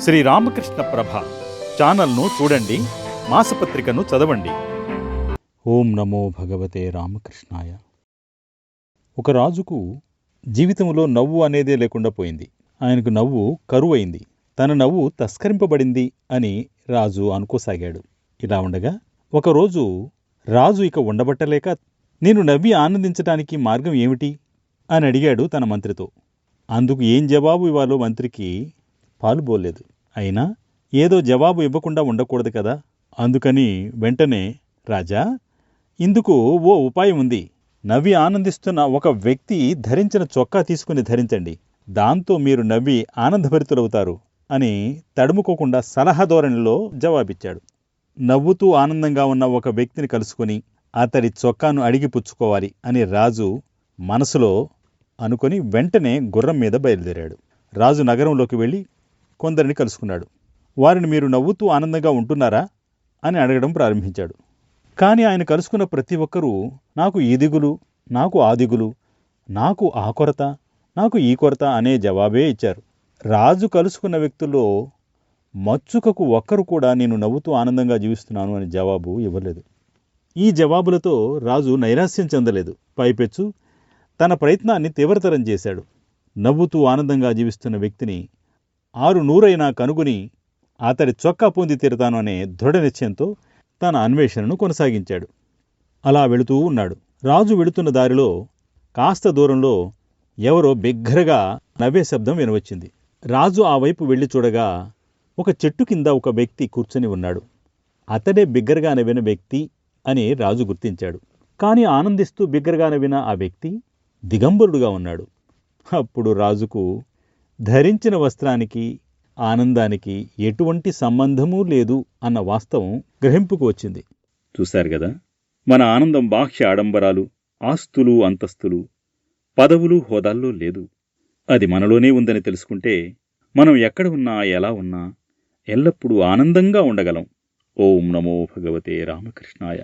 శ్రీ రామకృష్ణ ప్రభ ఛానల్ను చూడండి మాసపత్రికను చదవండి. ఓం నమో భగవతే రామకృష్ణాయ. ఒక రాజుకు జీవితంలో నవ్వు అనేదే లేకుండా పోయింది. ఆయనకు నవ్వు కరువైంది. తన నవ్వు తస్కరింపబడింది అని రాజు అనుకోసాగాడు. ఇలా ఉండగా ఒకరోజు రాజు ఇక ఉండబట్టలేక నేను నవ్వి ఆనందించటానికి మార్గం ఏమిటి? అని అడిగాడు తన మంత్రితో. అందుకు ఏం జవాబు ఇవ్వాలో మంత్రికి పాలుబోలేదు అయినా ఏదో జవాబు ఇవ్వకుండా ఉండకూడదు కదా? అందుకని వెంటనే రాజా ఇందుకు ఓ ఉపాయం ఉంది. నవ్వి ఆనందిస్తున్న ఒక వ్యక్తి ధరించిన చొక్కా తీసుకుని ధరించండి. దాంతో మీరు నవ్వి ఆనందభరితులవుతారు అని తడుముకోకుండా సలహా ధోరణిలో జవాబిచ్చాడు. నవ్వుతూ ఆనందంగా ఉన్న ఒక వ్యక్తిని కలుసుకుని అతడి చొక్కాను అడిగి పుచ్చుకోవాలి అని రాజు మనసులో అనుకుని వెంటనే గుర్రం మీద బయలుదేరాడు. రాజు నగరంలోకి వెళ్ళి కొందరిని కలుసుకున్నాడు. వారిని మీరు నవ్వుతూ ఆనందంగా ఉంటున్నారా? అని అడగడం ప్రారంభించాడు. కానీ ఆయన కలుసుకున్న ప్రతి ఒక్కరూ నాకు ఈ దిగులు నాకు ఆ దిగులు నాకు ఆ కొరత నాకు ఈ కొరత అనే జవాబే ఇచ్చారు. రాజు కలుసుకున్న వ్యక్తుల్లో మచ్చుకకు ఒక్కరు కూడా నేను నవ్వుతూ ఆనందంగా జీవిస్తున్నాను అని జవాబు ఇవ్వలేదు. ఈ జవాబులతో రాజు నైరాస్యం చెందలేదు. పైపెచ్చు తన ప్రయత్నాన్ని తీవ్రతరం చేశాడు. నవ్వుతూ ఆనందంగా జీవిస్తున్న వ్యక్తిని ఆరు నూరైనా కనుగొని అతడి చొక్కా పొంది తీరుతాను అనే దృఢ నిశ్చయంతో తన అన్వేషణను కొనసాగించాడు. అలా వెళుతూ ఉన్నాడు. రాజు వెళుతున్న దారిలో కాస్త దూరంలో ఎవరో బిగ్గరగా నవ్వే శబ్దం వినవచ్చింది. రాజు ఆ వైపు వెళ్ళి చూడగా ఒక చెట్టు కింద ఒక వ్యక్తి కూర్చొని ఉన్నాడు. అతడే బిగ్గరగా నవ్విన వ్యక్తి అని రాజు గుర్తించాడు. కానీ ఆనందిస్తూ బిగ్గరగా నవ్విన ఆ వ్యక్తి దిగంబరుడుగా ఉన్నాడు. అప్పుడు రాజుకు ధరించిన వస్త్రానికి ఆనందానికి ఎటువంటి సంబంధమూ లేదు అన్న వాస్తవం గ్రహింపుకు వచ్చింది. చూశారు కదా? మన ఆనందం బాహ్య ఆడంబరాలు ఆస్తులు అంతస్తులు పదవులు హోదాల్లో లేదు. అది మనలోనే ఉందని తెలుసుకుంటే మనం ఎక్కడ ఉన్నా ఎలా ఉన్నా ఎల్లప్పుడూ ఆనందంగా ఉండగలం. ఓం నమో భగవతే రామకృష్ణాయ.